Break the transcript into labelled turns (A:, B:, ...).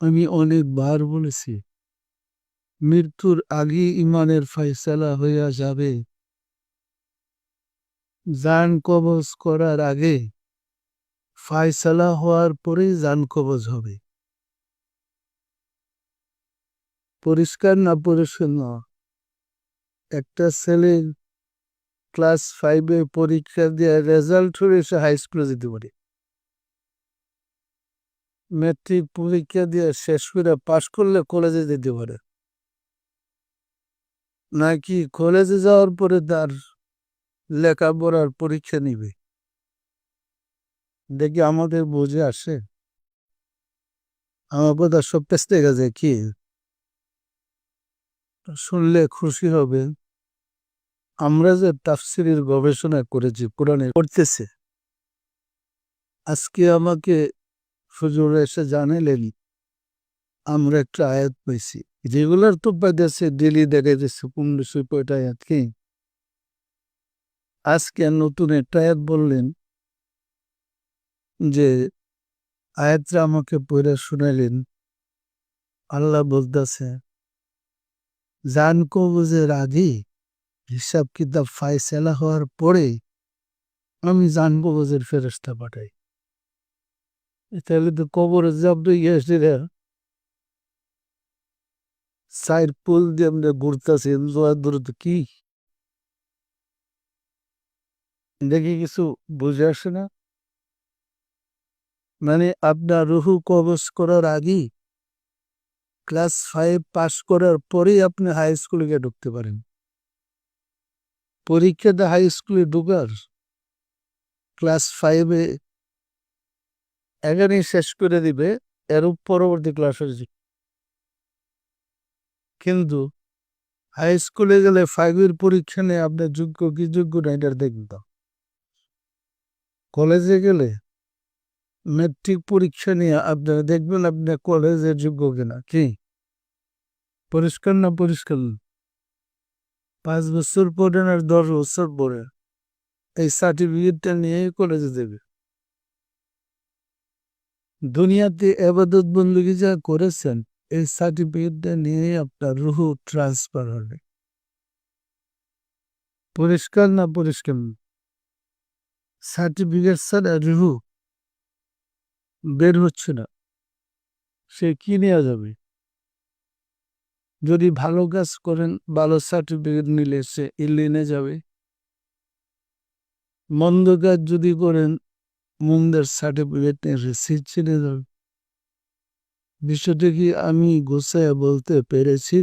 A: আমি অনেকবার বলেছি, মৃত্যুর আগে ইমানের ফয়সালা হইয়া যাবে। জান কবজ করার আগে ফায়সালা হওয়ার পরেই জান কবজ হবে। পরিষ্কার না পরিষ্কার না একটা ছেলে ক্লাস ফাইভে পরীক্ষা দিয়ে রেজাল্ট হলে সে হাই স্কুলে যেতে পারে। মেট্রিক পরীক্ষা দিয়ে শেষ করে পাশ করলে কলেজে যেতে পারে। নাকি কলেজে যাওয়ার পরে তার লেখাপড়ার পরীক্ষা নিবে? দেখি আমাদের বুঝে আসে। আমার কথা সব পেস্তে গেছে কি? শুনলে খুশি হবে। আমরা যে তাফসিরের গবেষণা করেছি, কোরআনে করতেছে আজকে আমাকে হুজুর এসে জানালেন আমরা একটা আয়াত পাইছি রেগুলার তো পাইতেছে ডেলি দেখা যাচ্ছে পনেরোশো কয়টা আয়াত কি? আজকে নতুন একটা আয়াত বললেন যে আয়াতরা আমাকে পড়ে শুনাইলেন। আল্লাহ বলতেছে, জান কবজের আগে হিসাব কিতাব ফাইসেলা হওয়ার পরে আমি জান কবজের ফেরস্তা পাঠাই তাহলে তো কবরের জব্দ গিয়েছে রে। সাইড পুল দিয়ে আমরা ঘুরতেছি দূরত কি? দেখি কিছু বুঝে আসে না। মানে আপনার রুহু কবজ করার আগেই ক্লাস ফাইভ পাস করার পরেই আপনি হাই স্কুলে গিয়ে ঢুকতে পারেন। পরীক্ষাটা হাই স্কুলে ঢুকার, ক্লাস ফাইভে এখানেই শেষ করে দিবে এর পরবর্তী ক্লাস হয়েছে কিন্তু হাই স্কুলে গেলে ফাইভের পরীক্ষা নিয়ে আপনার যোগ্য কি যোগ্য না, এটা দেখতাম কলেজে গেলে মেট্রিক পরীক্ষা নিয়ে আপনারা দেখবেন আপনি কলেজের যোগ্য কিনা, কি? পরিষ্কার না পরিষ্কার? পাঁচ বছর পরে আর দশ বছর পরে এই সার্টিফিকেটটা নিয়েই কলেজে দেবে। দুনিয়াতে এবাদত বন্দুকি যা করেছেন, এই সার্টিফিকেটটা নিয়ে আপনার রুহু ট্রান্সফার হবে। পরিষ্কার না পরিষ্কার? সার্টিফিকেট ছাড়া রুহু বের হচ্ছে না। সে কি নেওয়া যাবে? যদি ভালো কাজ করেন, ভালো সার্টিফিকেট নিলে সে ইলিনে যাবে। মন্দ কাজ যদি করেন মন্দের সার্টিফিকেট রিসিট চিনে যাবে বিষয়টা কি আমি গোসাইয়া বলতে পেরেছি?